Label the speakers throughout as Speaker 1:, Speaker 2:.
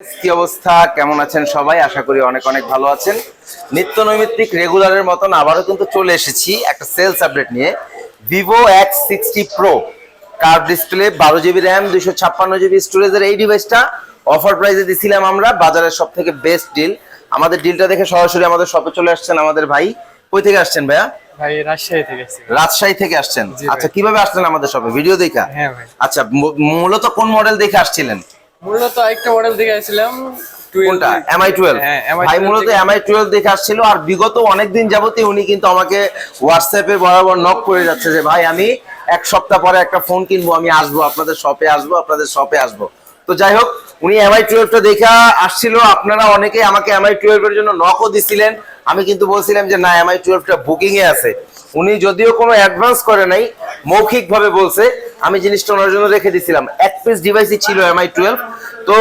Speaker 1: কি অবস্থা? কেমন আছেন সবাই? আশা করি অনেক অনেক ভালো আছেন। নিত্য নৈমিত্তিক রেগুলারের মতন আবারও কিন্তু চলে এসেছি একটা সেলস আপডেট নিয়ে। Vivo X sixty Pro curve display বারো জিবি র্যাম দুইশো ছাপ্পান্ন জিবি স্টোরেজের এই ডিভাইসটা অফার প্রাইসে দিছিলাম আমরা বাজারের সব থেকে বেস্ট ডিল আমাদের ডিলটা দেখে সরাসরি আমাদের শপে চলে আসছেন আমাদের ভাই। কই থেকে আসছেন ভাইয়া?
Speaker 2: ভাই রাজশাহী থেকে
Speaker 1: রাজশাহী থেকে আসছেন? আচ্ছা কীভাবে আসলেন আমাদের শপে ভিডিও দেখা?
Speaker 2: হ্যাঁ
Speaker 1: আচ্ছা মূলত কোন মডেল দেখে আসছিলেন?
Speaker 2: মূলত একটা মডেল দেখে আসছিলাম 12
Speaker 1: কোনটা? এমআই টুয়েলভ
Speaker 2: হ্যাঁ
Speaker 1: ভাই মূলত এমআই টুয়েলভ দেখে আসছিল আর বিগত অনেকদিন যাবতই উনি কিন্তু আমাকে হোয়াটসঅ্যাপে বরাবর নক করে যাচ্ছে যে ভাই আমি এক সপ্তাহ পরে একটা ফোন কিনবো আমি আসব আপনাদের শপে আসব আপনাদের শপে আসব। তো যাই হোক উনি এমআই টুয়েলভটা দেখা আসছিল। আপনারা অনেকেই আমাকে এমআই টুয়েলভের জন্য নকও দিছিলেন। আমি কিন্তু বলছিলাম যে না এমআই টুয়েলভটা বুকিং এ আছে। উনি যদিও কোনো অ্যাডভান্স করে নাই মৌখিক ভাবে বলছে। আমি জিনিসটা ওনার জন্য রেখে দিছিলাম। এক পিস ডিভাইসই ছিল এমআই টুয়েলভ তো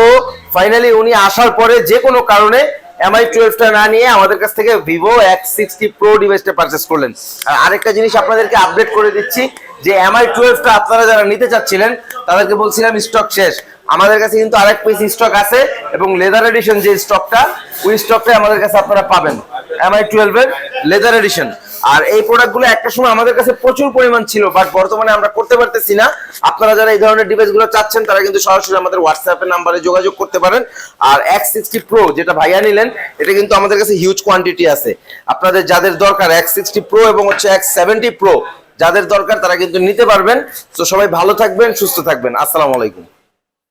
Speaker 1: ফাইনালি উনি আসার পরে যে কোনো কারণে এমআই টুয়েলভটা না নিয়ে আমাদের কাছ থেকে ভিভো এক্স সিক্সটি প্রো ডিভাইসটা পারচেস করলেন। আর আরেকটা জিনিস আপনাদেরকে আপডেট করে দিচ্ছি, যে এমআই টুয়েলভটা আপনারা যারা নিতে চাচ্ছিলেন, তাদেরকে বলছিলাম স্টক শেষ। আমাদের কাছে কিন্তু আরেক পিস স্টক আছে, এবং লেদার এডিশন যে স্টকটা ওই স্টকটা আমাদের কাছে আপনারা পাবেন। এমআই টুয়েলভের লেদার এডিশন আর এই প্রোডাক্টগুলো একটা সময় আমাদের কাছে প্রচুর পরিমাণ ছিল বাট বর্তমানে আমরা করতে পারতেছি না। আপনারা যারা এই ধরনের ডিভাইসগুলো চাচ্ছেন, তারা কিন্তু সরাসরি আমাদের হোয়াটসঅ্যাপের নাম্বারে যোগাযোগ করতে পারেন। আর এক্স সিক্সটি প্রো যেটা ভাইয়া নিলেন, এটা কিন্তু আমাদের কাছে হিউজ কোয়ান্টিটি আছে। আপনাদের যাদের দরকার এক্স সিক্সটি প্রো এবং হচ্ছে এক্স সেভেন্টি প্রো যাদের দরকার তারা কিন্তু নিতে পারবেন। তো সবাই ভালো থাকবেন, সুস্থ থাকবেন। আসসালামু আলাইকুম।